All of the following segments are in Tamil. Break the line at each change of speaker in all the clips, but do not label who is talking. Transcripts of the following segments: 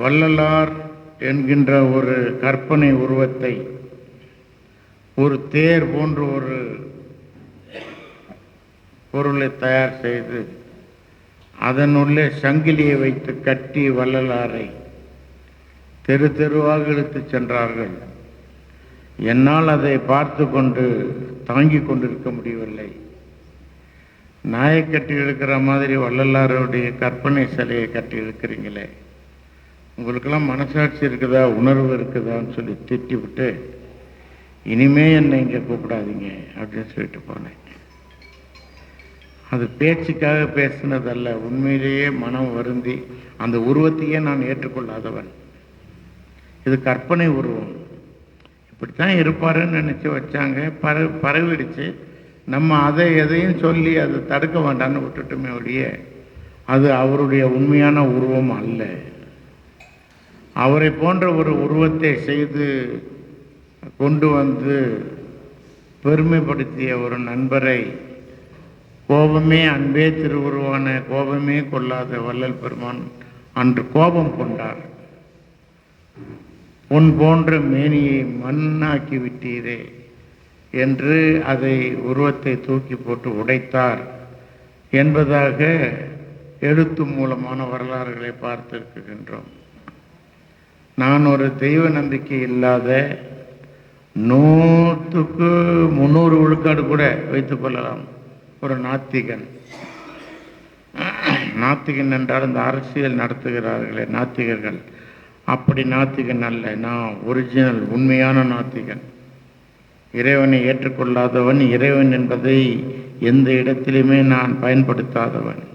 வள்ளலார் என்கின்ற ஒரு கற்பனை உருவத்தை ஒரு தேர் போன்ற ஒரு பொருளை தயார் செய்து அதனுள்ளே சங்கிலியை வைத்து கட்டி வள்ளலாரை தெரு தெருவாக இழுத்துச் சென்றார்கள். என்னால் அதை பார்த்து கொண்டு தாங்கிக் கொண்டிருக்க முடியவில்லை. நாயை கட்டி இழுக்கிற மாதிரி வள்ளலாருடைய கற்பனை சிலையை கட்டி இழுக்கிறீங்களே. உங்களுக்கெல்லாம் மனசாட்சி இருக்குதா உணர்வு இருக்குதான்னு சொல்லி திட்டி விட்டு இனிமே என்னை இங்கே கூப்பிடாதீங்க அப்படின்னு சொல்லிட்டு போனேன். அது பேச்சுக்காக பேசினதல்ல உண்மையிலேயே மனம் வருந்தி அந்த உருவத்தையே நான் ஏற்றுக்கொள்ளாதவன். இது கற்பனை உருவம். இப்படித்தான் இருப்பாருன்னு நினச்சி வச்சாங்க பரவி பரவிடுச்சு. நம்ம அதை எதையும் சொல்லி அதை தடுக்க வேண்டாம்னு விட்டுட்டுமே ஒழிய அது அவருடைய உண்மையான உருவம் அல்ல. அவரை போன்ற ஒரு உருவத்தை செய்து கொண்டு வந்து பெருமைப்படுத்திய ஒரு நண்பரை கோபமே அன்பே திருவுருவான கோபமே கொள்ளாத வள்ளல் பெருமான் அன்று கோபம் கொண்டார். உன் போன்ற மேனியை மண்ணாக்கி விட்டீரே என்று அதை உருவத்தை தூக்கி போட்டு உடைத்தார் என்பதாக எழுத்து மூலமான வரலாறுகளை பார்த்திருக்கின்றோம். நான் ஒரு தெய்வ நம்பிக்கை இல்லாத நூற்றுக்கு முந்நூறு விழுக்காடு கூட வைத்துக் கொள்ளலாம். ஒரு நாத்திகன். நாத்திகன் என்றால் இந்த அரசியல் நடத்துகிறார்களே நாத்திகர்கள். அப்படி நாத்திகன் அல்ல. நான் ஒரிஜினல் உண்மையான நாத்திகன். இறைவனை ஏற்றுக்கொள்ளாதவன் இறைவன் என்பதை எந்த இடத்திலுமே நான் பயன்படுத்தாதவன்.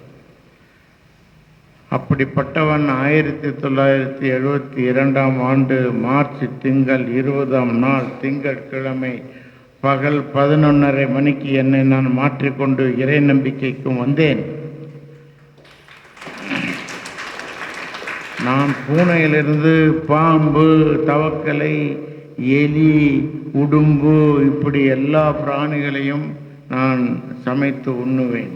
அப்படிப்பட்டவன் ஆயிரத்தி தொள்ளாயிரத்தி எழுபத்தி இரண்டாம் ஆண்டு மார்ச் திங்கள் இருபதாம் நாள் திங்கட்கிழமை பகல் பதினொன்றரை மணிக்கு என்னை நான் மாற்றிக்கொண்டு இறை நம்பிக்கைக்கும் வந்தேன். நான் பூனையிலிருந்து பாம்பு தவக்கலை எலி உடும்பு இப்படி எல்லா பிராணிகளையும் நான் சமைத்து உண்ணுவேன்.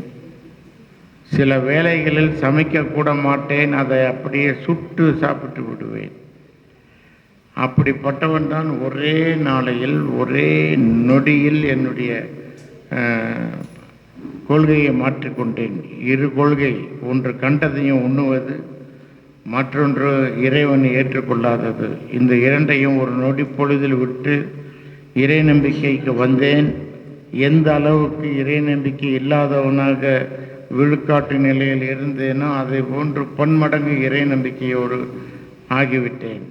சில வேளைகளில் சமைக்கக்கூட மாட்டேன் அதை அப்படியே சுட்டு சாப்பிட்டு விடுவேன். அப்படிப்பட்டவன் தான் ஒரே நாளையில் ஒரே நொடியில் என்னுடைய கொள்கையை மாற்றிக்கொண்டேன் இரு கொள்கை ஒன்று கண்டதையும் உண்ணுவது மற்றொன்று இறைவனை ஏற்றுக்கொள்ளாதது. இந்த இரண்டையும் ஒரு நொடி பொழுதில் விட்டு இறை நம்பிக்கைக்கு வந்தேன். எந்த அளவுக்கு இறை நம்பிக்கை இல்லாதவனாக விழுக்காட்டு நிலையில் இருந்தேனோ அதை போன்று பன்மடங்கு இறை நம்பிக்கையோடு ஆகிவிட்டேன்.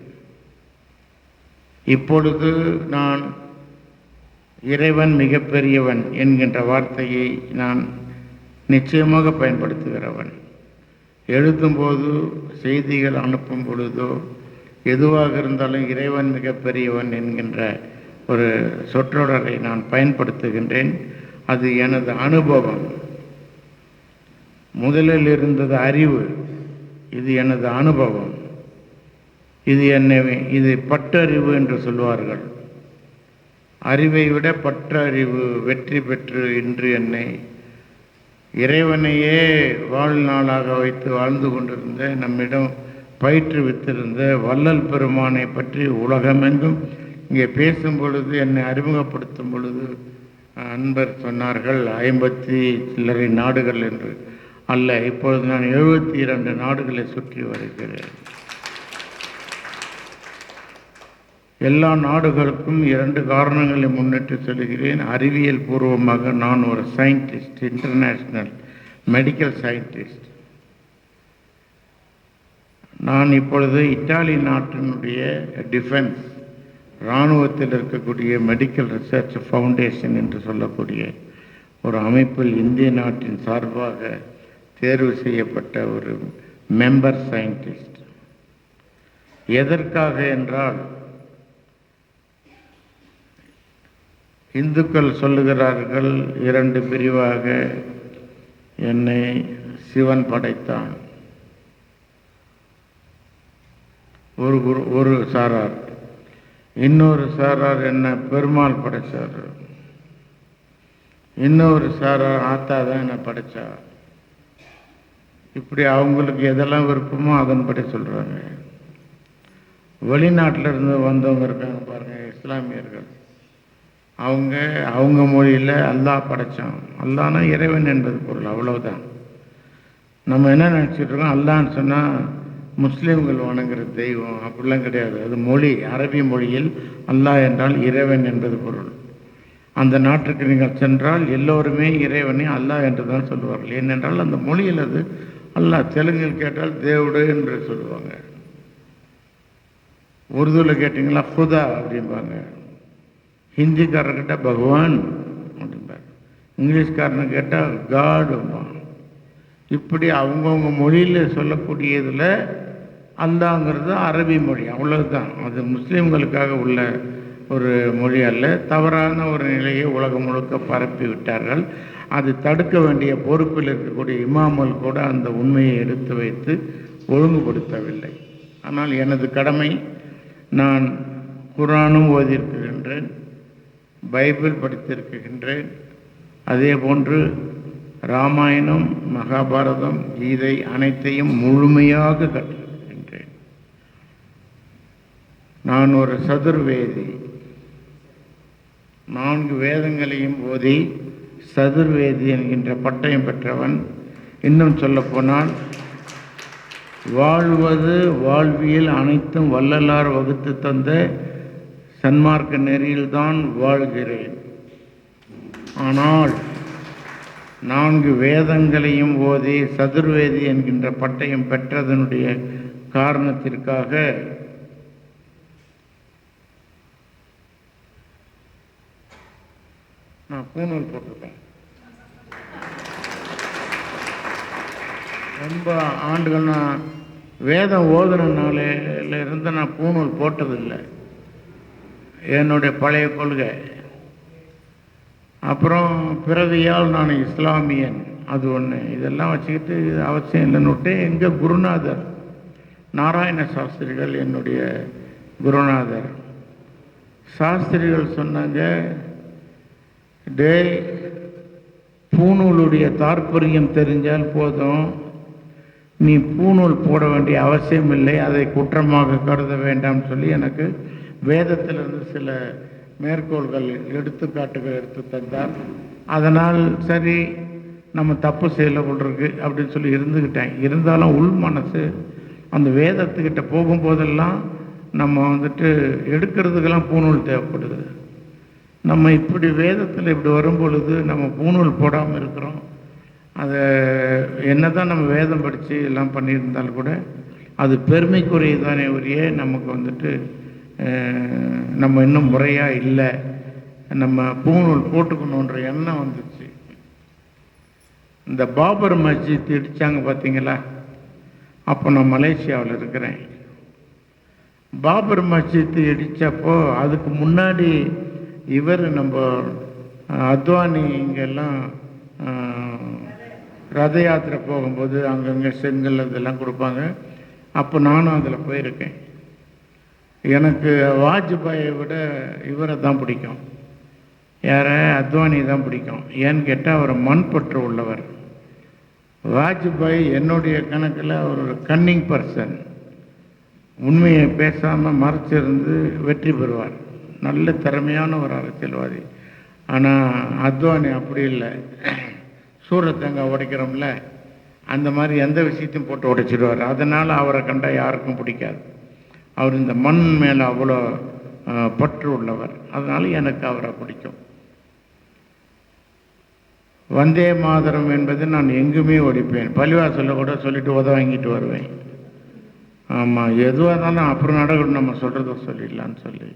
இப்பொழுது நான் இறைவன் மிகப்பெரியவன் என்கின்ற வார்த்தையை நான் நிச்சயமாக பயன்படுத்துகிறவன். எழுதும்போது செய்திகள் அனுப்பும் பொழுதோ எதுவாக இருந்தாலும் இறைவன் மிகப்பெரியவன் என்கின்ற ஒரு சொற்றொடரை நான் பயன்படுத்துகின்றேன். அது எனது அனுபவம். முதலில் இருந்தது அறிவு. இது எனது அனுபவம். இது என்னை இது பட்டறிவு என்று சொல்வார்கள். அறிவை விட பற்றறிவு வெற்றி பெற்று இன்று என்னை இறைவனையே வாழ்நாளாக வைத்து வாழ்ந்து கொண்டிருந்த நம்மிடம் பயிற்றுவித்திருந்த வள்ளல் பெருமானை பற்றி உலகமெங்கும் இங்கே பேசும் பொழுது என்னை அறிமுகப்படுத்தும் பொழுது அன்பர் சொன்னார்கள் ஐம்பத்தி சில்லறை நாடுகள் என்று. அல்ல இப்பொழுது நான் எழுபத்தி இரண்டு நாடுகளை சுற்றி வருகிறேன். எல்லா நாடுகளுக்கும் இரண்டு காரணங்களை முன்னிட்டு சொல்கிறேன். அறிவியல் பூர்வமாக நான் ஒரு சயின்டிஸ்ட் இன்டர்நேஷ்னல் மெடிக்கல் சயின்டிஸ்ட் நான் இப்பொழுது இத்தாலி நாட்டினுடைய டிஃபென்ஸ் இராணுவத்தில் இருக்கக்கூடிய மெடிக்கல் ரிசர்ச் ஃபவுண்டேஷன் என்று சொல்லக்கூடிய ஒரு அமைப்பில் இந்திய நாட்டின் சார்பாக தேர்வு செய்யப்பட்ட ஒரு மெம்பர் சயின்டிஸ்ட் எதற்காக என்றால் இந்துக்கள் சொல்லுகிறார்கள் இரண்டு பிரிவாக என்னை சிவன் படைத்தான். ஒரு குரு ஒரு சாரார். இன்னொரு சாரார் என்ன? பெருமாள் படைச்சார். இன்னொரு சாரார் ஆத்தா தான் என்ன படைச்சா இப்படி அவங்களுக்கு எதெல்லாம் விருப்பமோ அதன்படி சொல்கிறாங்க வெளிநாட்டில் இருந்து வந்தவங்க இருக்காங்க பாருங்கள் இஸ்லாமியர்கள். அவங்க அவங்க மொழியில் அல்லாஹ் படைத்தான் அல்லானா இறைவன் என்பது பொருள் அவ்வளவுதான். நம்ம என்ன நினச்சிட்ருக்கோம் அல்லான்னு சொன்னால் முஸ்லீம்கள் வணங்குற தெய்வம் அப்படிலாம் கிடையாது. அது மொழி அரபி மொழியில் அல்லாஹ் என்றால் இறைவன் என்பது பொருள். அந்த நாட்டுக்கு நீங்கள் சென்றால் எல்லோருமே இறைவனை அல்லாஹ் என்று தான் சொல்லுவார்கள் ஏனென்றால் அந்த மொழியில் அது அல்லா தெலுங்கில் கேட்டால் தேவுடு என்று சொல்லுவாங்க. உருதுவில் கேட்டிங்களா ஹுதா அப்படிம்பாங்க. ஹிந்திக்காரன் கேட்டால் பகவான் அப்படிம்பார் இங்கிலீஷ்காரன் கேட்டால் காடும்பான் இப்படி அவங்கவுங்க மொழியில் சொல்லக்கூடியதில் அல்லாங்கிறது அரபி மொழி அவ்வளவுதான். அது முஸ்லீம்களுக்காக உள்ள ஒரு மொழி அல்ல. தவறான ஒரு நிலையை உலகம் முழுக்க பரப்பி விட்டார்கள். அது தடுக்க வேண்டிய பொறுப்பில் இருக்கக்கூடிய இமாமல் கூட அந்த உண்மையை எடுத்து வைத்து ஒழுங்குபடுத்தவில்லை. ஆனால் எனது கடமை நான் குரானும் ஓதியிருக்கின்றேன் பைபிள் படித்திருக்கின்றேன் அதே போன்று ராமாயணம் மகாபாரதம் கீதை அனைத்தையும் முழுமையாக கற்றிருக்கின்றேன். நான் ஒரு சதுர்வேதி நான்கு வேதங்களையும் ஓதி சதுர்வேதி என்கின்ற பட்டயம் பெற்றவன் இன்னும் சொல்லப்போனால் வாழ்வது வாழ்வியல் அனைத்தும் வள்ளலார் வகுத்து தந்த சன்மார்க்க நெறியில்தான் வாழ்கிறேன். ஆனால் நான்கு வேதங்களையும் ஓதி சதுர்வேதி என்கின்ற பட்டயம் பெற்றதனுடைய காரணத்திற்காக நான் பூநூல் போட்டிருக்கேன் ரொம்ப ஆண்டுகள் நான் வேதம் ஓதுனனால இருந்து நான் பூநூல் போட்டதில்லை. என்னுடைய பழைய கொள்கை. அப்புறம் பிறவியால் நான் இஸ்லாமியன். அது ஒன்று இதெல்லாம் வச்சுக்கிட்டு அவசியம் இல்லைன்னு எங்கள் குருநாதர் நாராயண சாஸ்திரிகள் என்னுடைய குருநாதர். சாஸ்திரிகள் சொன்னாங்க டே பூநூலுடைய தாற்பயம் தெரிஞ்சால் போதும். நீ பூநூல் போட வேண்டிய அவசியம் இல்லை அதை குற்றமாக கருத வேண்டாம் சொல்லி எனக்கு வேதத்திலிருந்து சில மேற்கோள்கள் எடுத்துக்காட்டுகள் எடுத்து தந்தார் அதனால் சரி நம்ம தப்பு செய்யல இருக்கு அப்படின்னு சொல்லி இருந்துக்கிட்டேன் இருந்தாலும் உள் மனசு அந்த வேதத்துக்கிட்ட போகும்போதெல்லாம் நம்ம வந்துட்டு எடுக்கிறதுக்கெல்லாம் பூநூல் தேவைப்படுது. நம்ம இப்படி வேதத்தில் இப்படி வரும் பொழுது நம்ம பூணூல் போடாமல் இருக்கிறோம். அதை என்னதான் நம்ம வேதம் படித்து எல்லாம் பண்ணியிருந்தாலும் கூட அது பெருமைக்குரியதானே ஒழிய நமக்கு வந்துட்டு நம்ம இன்னும் முறையாக இல்லை. நம்ம பூணூல் போட்டுக்கணுன்ற எண்ணம் வந்துச்சு. இந்த பாபர் மஸ்ஜித் இடித்தாங்க பார்த்தீங்களா அப்போ நான் மலேசியாவில் இருக்கிறேன். பாபர் மஸ்ஜித் இடித்தப்போ அதுக்கு முன்னாடி இவர் நம்ம அத்வானி இங்கெல்லாம் ரத யாத்திரை போகும்போது அங்கங்கே செங்கல் இதெல்லாம் கொடுப்பாங்க. அப்போ நானும் அதில் போயிருக்கேன். எனக்கு வாஜ்பாயை விட இவரை தான் பிடிக்கும். யாரை? அத்வானி தான் பிடிக்கும். ஏன்னு கேட்டால் அவர் மண்பற்று உள்ளவர். வாஜ்பாய் என்னுடைய கணக்கில் அவர் ஒரு கன்னிங் பர்சன் உண்மையை பேசாமல் மறைச்சிருந்து வெற்றி பெறுவார். நல்ல திறமையான ஒரு அரசியல்வாதி. ஆனால் அத்வானி அப்படி இல்லை. சூரத்தேங்காய் உடைக்கிறோம்ல அந்த மாதிரி எந்த விஷயத்தையும் போட்டு உடைச்சிடுவார். அதனால் அவரை கண்டால் யாருக்கும் பிடிக்காது. அவர் இந்த மண் மேலே அவ்வளோ பற்று உள்ளவர். அதனால் எனக்கு அவரை பிடிக்கும். வந்தே மாதரம் என்பது நான் எங்குமே ஒடிப்பேன் பள்ளிவாசலில் கூட சொல்லிட்டு உத வாங்கிட்டு வருவேன். ஆமாம் எதுவாக இருந்தாலும் அப்புறம் நடக்கணும். நம்ம சொல்கிறத சொல்லிடலான்னு சொல்லி.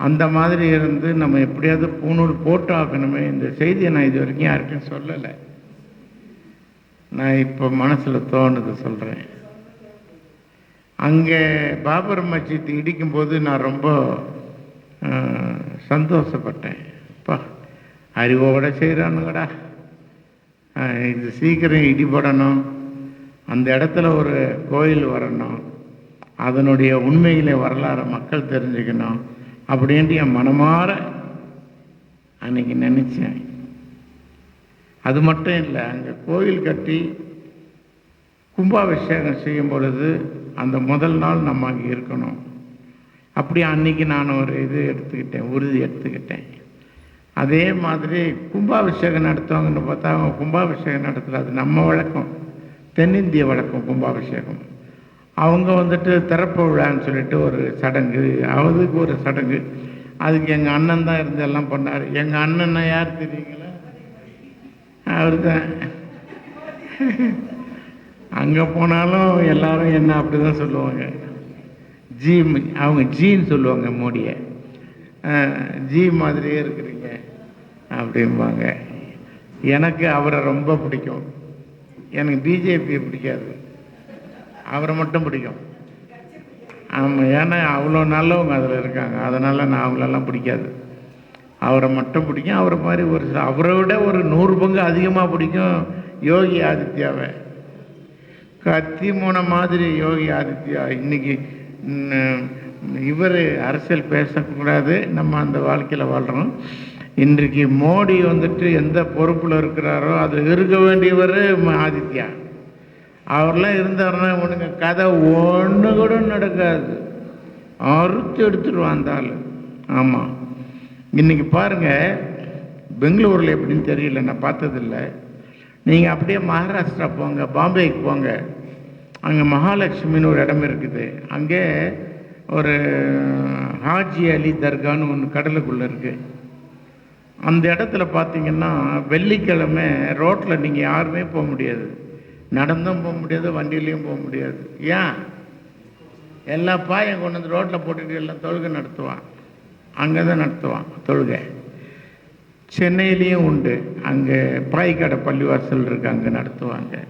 அந்த மாதிரி இருந்து நம்ம எப்படியாவது பூணூல் போட்டாகணுமே இந்த செய்தியை நான் இது வரைக்கும் யாருக்கும் சொல்லலை. நான் இப்போ மனசில் தோணுது சொல்கிறேன் அங்கே பாபர் மஸ்ஜித் இடிக்கும்போது நான் ரொம்ப சந்தோஷப்பட்டேன். அப்பா அறிவோட செய்கிறானுங்கடா இது சீக்கிரம் இடிபடணும். அந்த இடத்துல ஒரு கோயில் வரணும். அதனுடைய உண்மையிலே வரலாறு மக்கள் தெரிஞ்சுக்கணும். அப்படின்ட்டு என் மனமாற அன்னைக்கு நினச்சேன். அது மட்டும் இல்லை அங்கே கோயில் கட்டி கும்பாபிஷேகம் செய்யும் பொழுது அந்த முதல் நாள் நம்ம அங்கே இருக்கணும். அப்படி அன்னைக்கு நான் ஒரு இது எடுத்துக்கிட்டேன் உறுதி எடுத்துக்கிட்டேன். அதே மாதிரி கும்பாபிஷேகம் நடத்துவாங்கன்னு பார்த்தா அவங்க கும்பாபிஷேகம் நடத்துறது அது நம்ம வழக்கம். தென்னிந்திய வழக்கம் கும்பாபிஷேகம். அவங்க வந்துட்டு திறப்பு விழான்னு சொல்லிட்டு ஒரு சடங்கு அதுக்கு ஒரு சடங்கு. அதுக்கு எங்கள் அண்ணன் தான் இருந்து எல்லாம் பண்ணார். எங்கள் அண்ணன்னா யார் தெரியுங்களா? அவர் தான் அங்கே போனாலும் எல்லாரும் என்ன அப்படி தான் சொல்லுவாங்க. ஜி அவங்க ஜின்னு சொல்லுவாங்க மோடியை. ஜி மாதிரியே இருக்கிறீங்க அப்படிம்பாங்க. எனக்கு அவரை ரொம்ப பிடிக்கும். எனக்கு பிஜேபியை பிடிக்காது. அவரை மட்டும் பிடிக்கும். ஆமாம் ஏன்னா அவ்வளோ நல்லவங்க அதில் இருக்காங்க. அதனால் நான் அவங்களெல்லாம் பிடிக்காது. அவரை மட்டும் பிடிக்கும். அவரை மாதிரி ஒரு அவரை விட ஒரு நூறு பங்கு அதிகமாக பிடிக்கும் யோகி ஆதித்யாவை. கத்தி மூண மாதிரி யோகி ஆதித்யா. இன்னைக்கு இவர் அரசியல் பேசக்கூடாது. நம்ம அந்த வாழ்க்கையில் வாழ்கிறோம் இன்றைக்கு மோடி வந்துட்டு எந்த பொறுப்பில் இருக்கிறாரோ அதில் இருக்க வேண்டியவர் ஆதித்யா. அவர்லாம் இருந்தாருன்னா ஒன்றுங்க கதை ஒன்று கூட நடக்காது. அறுத்து எடுத்துருவான் அந்த ஆள் ஆமாம் இன்னைக்கு பாருங்கள் பெங்களூரில் எப்படின்னு தெரியல நான் பார்த்ததில்ல. நீங்கள் அப்படியே மகாராஷ்டிரா போங்க பாம்பேக்கு போங்க. அங்கே மகாலட்சுமின்னு ஒரு இடம் இருக்குது. அங்கே ஒரு ஹாஜி அலி தர்கான்னு ஒன்று கடலுக்குள்ளே இருக்குது அந்த இடத்துல பார்த்தீங்கன்னா வெள்ளிக்கிழமை ரோட்டில் நீங்கள் யாருமே போக முடியாது. நடந்தும் போக முடியாது வண்டியிலையும் போக முடியாது. ஏன்? எல்லா பாயம் கொண்டு வந்து ரோட்டில் போட்டுட்டு எல்லாம் தொழுகை நடத்துவான். அங்கே தான் நடத்துவான் தொழுகை. சென்னையிலையும் உண்டு. அங்கே பாய்க்கடை பள்ளிவாசல் இருக்குது அங்கே நடத்துவாங்க.